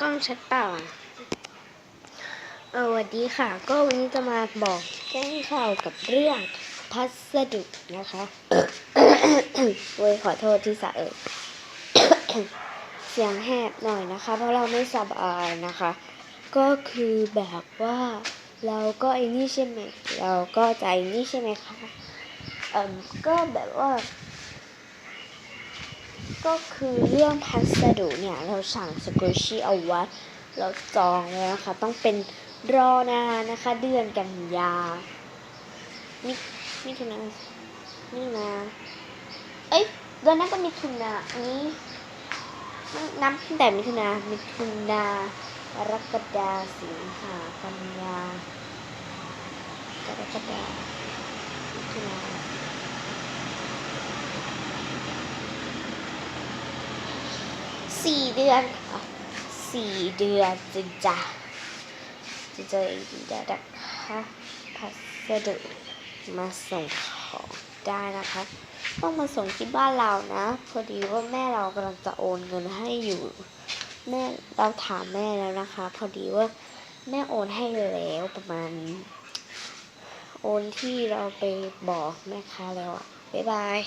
กล้องชัดเปล่าอะเออสวัสดีค่ะ ก็วันนี้จะมาบอกแจ้งข่าวกับเรื่องพัสดุนะคะโว้ยขอโทษที่สะเอิดเสียงแหบหน่อยนะคะ เพราะเราไม่สบายนะคะ ก็คือแบบว่าเราก็ไอ้นี่ใช่ไหม เราก็ใจนี่ใช่ไหมคะเอ่มก็แบบว่า ก็คือเรื่องพัสดุเนี่ยเราสั่งสกูชี่เอาไว้เราจองแล้วนะคะ ต้องเป็นรอนานนะคะ เดือนกันยามิมิถุนามิถุนาเอ้ยเดือนนั้นก็มิถุนาอันนี้นับตั้งแต่มิถุนามิถุนากรกฎาสิงหากันยากรกฎามิถุนา สี่เดือนค่ะสี่เดือนจะจะจะเจออีกเดือนนะคะพัสดุมาส่งของได้นะคะต้องมาส่งที่บ้านเรานะ พอดีว่าแม่เรากำลังจะโอนเงินให้อยู่ แม่เราถามแม่แล้วนะคะ พอดีว่าแม่โอนให้แล้วประมาณ โอนที่เราไปบอกแม่ค้าแล้วอะบ๊ายบาย